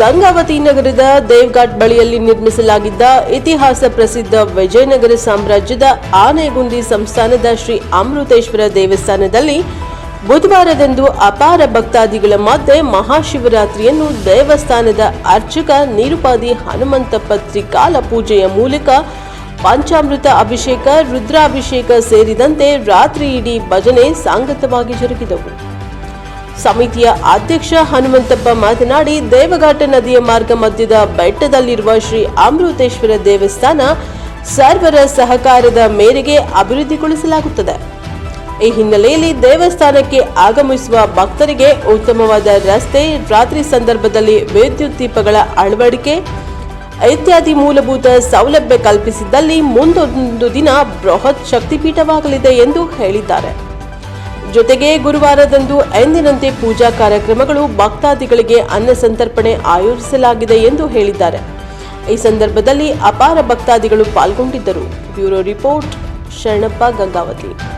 ಗಂಗಾವತಿ ನಗರದ ದೇವ್ಘಾಟ್ ಬಳಿಯಲ್ಲಿ ನಿರ್ಮಿಸಲಾಗಿದ್ದ ಇತಿಹಾಸ ಪ್ರಸಿದ್ಧ ವಿಜಯನಗರ ಸಾಮ್ರಾಜ್ಯದ ಆನೆಗುಂದಿ ಸಂಸ್ಥಾನದ ಶ್ರೀ ಅಮೃತೇಶ್ವರ ದೇವಸ್ಥಾನದಲ್ಲಿ ಬುಧವಾರದಂದು ಅಪಾರ ಭಕ್ತಾದಿಗಳ ಮಧ್ಯೆ ಮಹಾಶಿವರಾತ್ರಿಯನ್ನು ದೇವಸ್ಥಾನದ ಅರ್ಚಕ ನಿರುಪಾದಿ ಹನುಮಂತಪ್ಪ ತ್ರಿಕಾಲ ಪೂಜೆಯ ಮೂಲಕ ಪಂಚಾಮೃತ ಅಭಿಷೇಕ, ರುದ್ರಾಭಿಷೇಕ ಸೇರಿದಂತೆ ರಾತ್ರಿ ಇಡೀ ಭಜನೆ ಸಾಂಗತವಾಗಿ ಜರುಗಿದವು. ಸಮಿತಿಯ ಅಧ್ಯಕ್ಷ ಹನುಮಂತಪ್ಪ ಮಾತನಾಡಿ, ದೇವಘಾಟ ನದಿಯ ಮಾರ್ಗ ಮಧ್ಯದ ಬೆಟ್ಟದಲ್ಲಿರುವ ಶ್ರೀ ಅಮೃತೇಶ್ವರ ದೇವಸ್ಥಾನ ಸರ್ವರ ಸಹಕಾರದ ಮೇರೆಗೆ ಅಭಿವೃದ್ಧಿಗೊಳಿಸಲಾಗುತ್ತದೆ. ಈ ಹಿನ್ನೆಲೆಯಲ್ಲಿ ದೇವಸ್ಥಾನಕ್ಕೆ ಆಗಮಿಸುವ ಭಕ್ತರಿಗೆ ಉತ್ತಮವಾದ ರಸ್ತೆ, ರಾತ್ರಿ ಸಂದರ್ಭದಲ್ಲಿ ವಿದ್ಯುತ್ ದೀಪಗಳ ಅಳವಡಿಕೆ ಇತ್ಯಾದಿ ಮೂಲಭೂತ ಸೌಲಭ್ಯ ಕಲ್ಪಿಸಿದ್ದಲ್ಲಿ ಮುಂದೊಂದು ದಿನ ಬೃಹತ್ ಶಕ್ತಿಪೀಠವಾಗಲಿದೆ ಎಂದು ಹೇಳಿದ್ದಾರೆ. ಜೊತೆಗೆ ಗುರುವಾರದಂದು ಎಂದಿನಂತೆ ಪೂಜಾ ಕಾರ್ಯಕ್ರಮಗಳು ಭಕ್ತಾದಿಗಳಿಗೆ ಅನ್ನ ಸಂತರ್ಪಣೆ ಆಯೋಜಿಸಲಾಗಿದೆ ಎಂದು ಹೇಳಿದ್ದಾರೆ. ಈ ಸಂದರ್ಭದಲ್ಲಿ ಅಪಾರ ಭಕ್ತಾದಿಗಳು ಪಾಲ್ಗೊಂಡಿದ್ದರು. Bureau report Sharanappa Gangavathi.